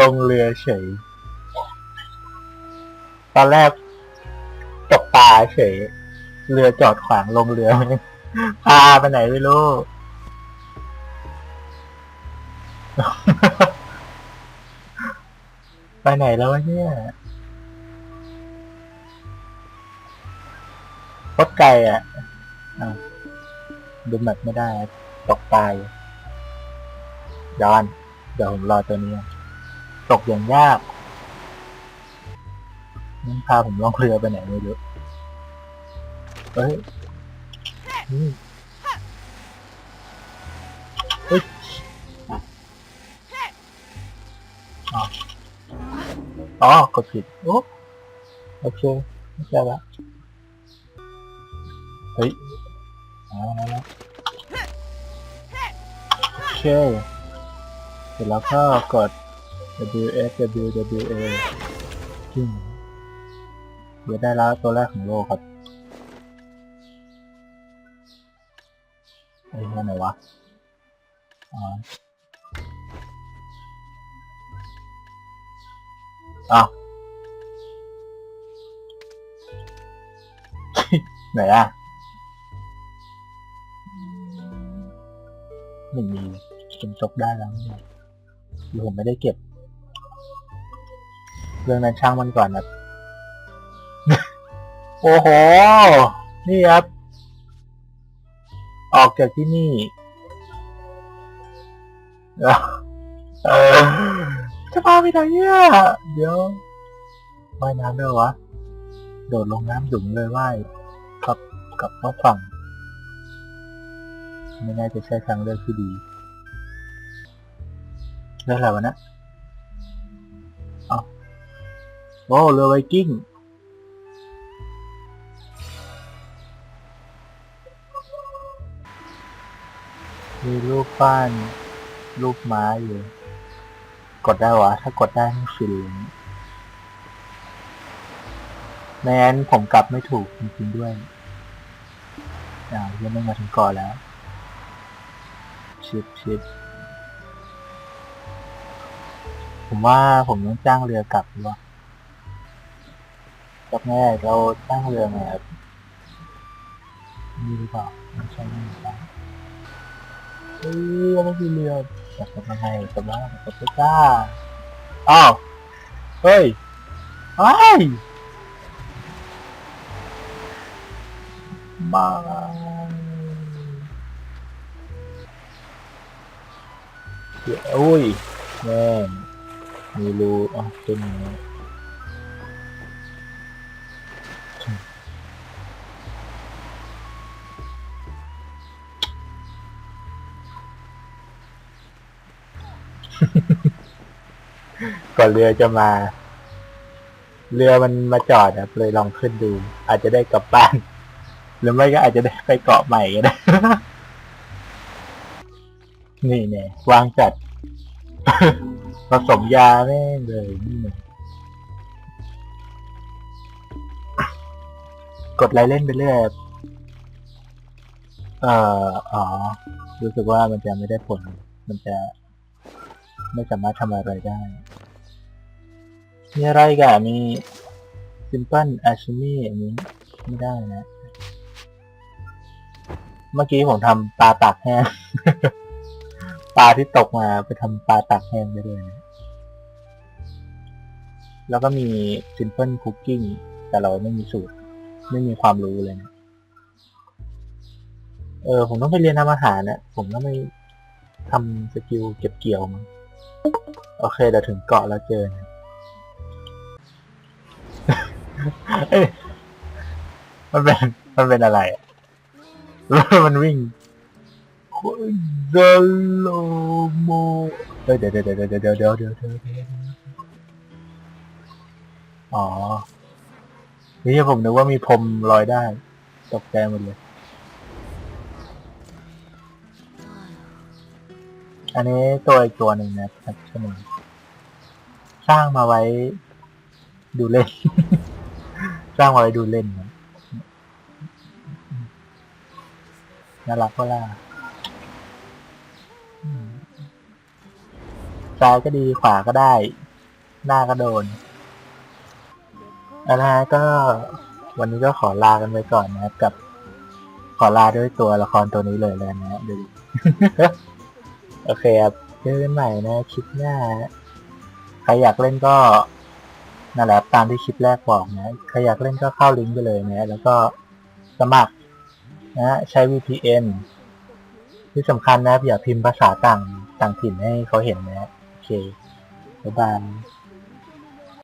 ลงเรือเฉย ตอนแรกตกปลาเฉย เรือจอดขวางลงเรือพาไปไหนไม่รู้ ไปไหนแล้ววะเนี่ยโคตรไกลอะอ้าดูแมปไม่ได้ ตกปลาอยู่ ย้อนเดี๋ยวผมรอตัวนี้ ตกอย่างยากมันพาผมล่องเรือไปไหนไม่รู้เฮ้ยเฮ้ยอ๋อกดผิดโอ้โอเคไม่ใช่ละเฮ้ยเอาแล้วโอเค ร็จแล้วก็กด W S W W A ขึ้นเดี๋ยวได้แล้วตัวแรกของโลกครับไอ้นี่ไหนวะอ๋ออ้าไหนอะไม่มีจนจบได้แล้วเนี่ย หรือผมไม่ได้เก็บ เรื่องนั้นช่างมันก่อนนะโอ้โห นี่ครับ ออกจากที่นี่เออจะพาไปไหนเนี่ยเดี๋ยวว่ายน้ำด้วยวะ โดดลงน้ำดุ่มเลยว่ายกับกับข้าฝั่ง ไม่น่าจะใช่ทางเลือกที่ดี เรื่ออะไรวะเนะอ๋อโอ้เรือไวกิ้งมีรูปปั้นรูปม้าอยู่ กดได้วะ ถ้ากดได้ให้ฟิลเลยแม้นผมกลับไม่ถูกจริงๆด้วยอ่ายังไม่มาถึงเก่อนแล้วชิปชิป ผมว่าผมต้องจ้างเรือกลับดีกว่าจับแง่เราจ้างเรือไงครับนี่หรือเปล่าไม่ใช่ไม่ใช่เอ้ยไม่มีเรือจับกันยังไงจับว่าจับไปจ้าอ้าวเฮ้ยเฮ้มาเดี๋ยวอุ้ยแม่ มีรูอ๋อเป็นอย่างนี้ก่อนเรือจะมา เรือมันมาจอดนะเลยลองขึ้นดู อาจจะได้กลับบ้าน หรือไม่ก็อาจจะได้ไปเกาะใหม่ก็ได้ นี่เนี่ยวางจัด ผสมยาแม่งเลยนี่เนี่ยกดไลค์เล่นไปเรื่อยเอ่ออ๋อ รู้สึกว่ามันจะไม่ได้ผล มันจะ ไม่สามารถทำอะไรได้ มีอะไรกันมี simple alchemy อันนี้ไม่ได้นะ เมื่อกี้ผมทำปลาตากแห้ง ปลาที่ตกมาไปทำปลาตากแห้งได้ด้วยนะ แล้วก็มี simple cooking แต่เราไม่มีสูตร ไม่มีความรู้เลยนะเออ ผมต้องไปเรียนทำอาหารนะผมต้องไปทำสกิลเก็บเกี่ยวมั้งโอเคเดี๋ยวถึงเกาะแล้วเจอนะเอ้ยมันเป็นมันเป็นอะไร มันวิ่ง เดโลโมเฮ้ยเดี๋ยวเดี๋ยวเดี๋ยวเดี๋ยวเดี๋ยวเดี๋ยวเดี๋ยวเดี๋ยวเดี๋ยวอ๋อ นี่ผมนึกว่ามีพรมลอยได้ ตกใจหมดเลย อันนี้ตัวอีกตัวหนึ่งนะครับใช่ไหมสร้างมาไว้ ดูเล่น สร้างมาไว้ดูเล่นนะน่ารักก็ล่ะอืม ซ้ายก็ดีขวาก็ได้ หน้าก็โดนเอะฮะก็วันนี้ก็ขอลากันไปก่อนนะครับกับ ขอลาด้วยตัวละครตัวนี้เลยแล้วนะฮะดูโอเคครับเจอกันใหม่นะคลิปหน้า ใครอยากเล่นก็นั่นแหละตามที่คลิปแรกบอกนะใครอยากเล่นก็เข้าลิงก์ไปเลยนะแล้วก็สมัครนะใช้ VPN ที่สำคัญนะอย่าพิมพ์ภาษาต่างต่างถิ่นให้เขาเห็นนะ เคบ๊ายบาย